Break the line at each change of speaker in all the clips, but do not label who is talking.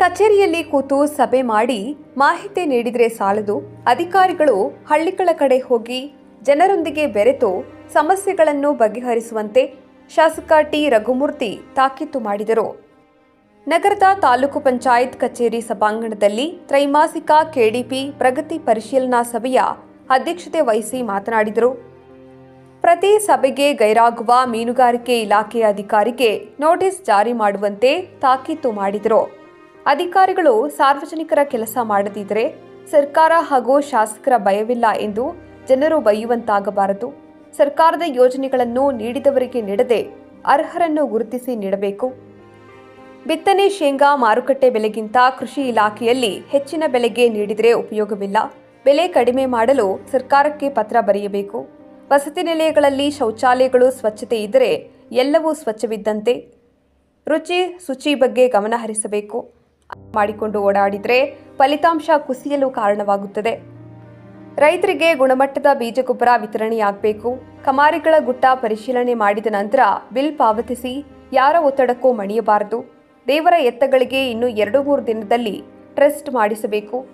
ಕಚೇರಿಯಲ್ಲಿ ಕೂತು ಸಭೆ ಮಾಡಿ ಮಾಹಿತಿ ನೀಡಿದರೆ ಸಾಲದು. ಅಧಿಕಾರಿಗಳು ಹಳ್ಳಿಗಳ ಕಡೆ ಹೋಗಿ ಜನರೊಂದಿಗೆ ಬೆರೆತು ಸಮಸ್ಯೆಗಳನ್ನು ಬಗೆಹರಿಸುವಂತೆ ಶಾಸಕ ಟಿ. ರಘುಮೂರ್ತಿ ತಾಕೀತು ಮಾಡಿದರು. ನಗರದ ತಾಲೂಕು ಪಂಚಾಯತ್ ಕಚೇರಿ ಸಭಾಂಗಣದಲ್ಲಿ ತ್ರೈಮಾಸಿಕ ಕೆಡಿಪಿ ಪ್ರಗತಿ ಪರಿಶೀಲನಾ ಸಭೆಯ ಅಧ್ಯಕ್ಷತೆ ವಹಿಸಿ ಮಾತನಾಡಿದರು. ಪ್ರತಿ ಸಭೆಗೆ ಗೈರಾಗುವ ಮೀನುಗಾರಿಕೆ ಇಲಾಖೆಯ ಅಧಿಕಾರಿಗೆ ನೋಟಿಸ್ ಜಾರಿ ಮಾಡುವಂತೆ ತಾಕೀತು ಮಾಡಿದರು. ಅಧಿಕಾರಿಗಳು ಸಾರ್ವಜನಿಕರ ಕೆಲಸ ಮಾಡದಿದ್ದರೆ ಸರ್ಕಾರ ಹಾಗೂ ಶಾಸಕರ ಭಯವಿಲ್ಲ ಎಂದು ಜನರು ಬಯ್ಯುವಂತಾಗಬಾರದು ಸರ್ಕಾರದ ಯೋಜನೆಗಳನ್ನು ನೀಡಿದವರಿಗೆ ನೀಡದೆ ಅರ್ಹರನ್ನು ಗುರುತಿಸಿ ನೀಡಬೇಕು. ಬಿತ್ತನೆ ಶೇಂಗಾ ಮಾರುಕಟ್ಟೆ ಬೆಲೆಗಿಂತ ಕೃಷಿ ಇಲಾಖೆಯಲ್ಲಿ ಹೆಚ್ಚಿನ ಬೆಲೆಗೆ ನೀಡಿದರೆ ಉಪಯೋಗವಿಲ್ಲ. ಬೆಲೆ ಕಡಿಮೆ ಮಾಡಲು ಸರ್ಕಾರಕ್ಕೆ ಪತ್ರ ಬರೆಯಬೇಕು. ವಸತಿ ನಿಲಯಗಳಲ್ಲಿ ಶೌಚಾಲಯಗಳು ಸ್ವಚ್ಛತೆ ಇದ್ದರೆ ಎಲ್ಲವೂ ಸ್ವಚ್ಛವಿದ್ದಂತೆ. ರುಚಿ, ಶುಚಿ ಬಗ್ಗೆ ಗಮನ ಹರಿಸಬೇಕು. ಮಾಡಿಕೊಂಡು ಓಡಾಡಿದರೆ ಫಲಿತಾಂಶ ಕುಸಿಯಲು ಕಾರಣವಾಗುತ್ತದೆ. ರೈತರಿಗೆ ಗುಣಮಟ್ಟದ ಬೀಜಗೊಬ್ಬರ ವಿತರಣೆಯಾಗಬೇಕು. ಕಮಾರಿಗಳ ಗುಟ್ಟ ಪರಿಶೀಲನೆ ಮಾಡಿದ ನಂತರ ಬಿಲ್ ಪಾವತಿಸಿ, ಯಾರ ಒತ್ತಡಕ್ಕೂ ಮಣಿಯಬಾರದು. ದೇವರ ಎತ್ತಗಳಿಗೆ ಇನ್ನು ಎರಡು ಮೂರು ದಿನದಲ್ಲಿ ಟ್ರಸ್ಟ್ ಮಾಡಿಸಬೇಕು.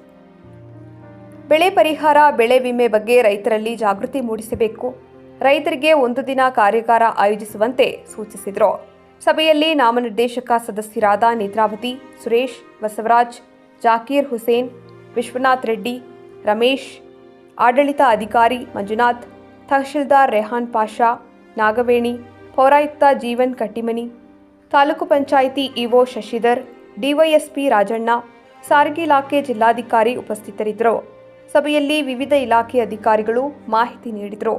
ಬೆಳೆ ಪರಿಹಾರ, ಬೆಳೆ ವಿಮೆ ಬಗ್ಗೆ ರೈತರಲ್ಲಿ ಜಾಗೃತಿ ಮೂಡಿಸಬೇಕು. ರೈತರಿಗೆ ಒಂದು ದಿನ ಕಾರ್ಯಾಗಾರ ಆಯೋಜಿಸುವಂತೆ ಸೂಚಿಸಿದರು. ಸಭೆಯಲ್ಲಿ ನಾಮನಿರ್ದೇಶಕ ಸದಸ್ಯರಾದ ನೇತ್ರಾವತಿ ಸುರೇಶ್, ಬಸವರಾಜ್, ಜಾಕೀರ್ ಹುಸೇನ್, ವಿಶ್ವನಾಥ್ ರೆಡ್ಡಿ, ರಮೇಶ್, ಆಡಳಿತ ಅಧಿಕಾರಿ ಮಂಜುನಾಥ್, ತಹಶೀಲ್ದಾರ್ ರೆಹಾನ್ ಪಾಷಾ, ನಾಗವೇಣಿ, ಪೌರಾಯುಕ್ತ ಜೀವನ್ ಕಟ್ಟಿಮನಿ, ತಾಲೂಕು ಪಂಚಾಯಿತಿ ಇಒ ಶಶಿಧರ್, ಡಿವೈಎಸ್ಪಿ ರಾಜಣ್ಣ, ಸಾರಿಗೆ ಇಲಾಖೆ ಜಿಲ್ಲಾಧಿಕಾರಿ ಉಪಸ್ಥಿತರಿದ್ದರು. ಸಭೆಯಲ್ಲಿ ವಿವಿಧ ಇಲಾಖೆ ಅಧಿಕಾರಿಗಳು ಮಾಹಿತಿ ನೀಡಿದರು.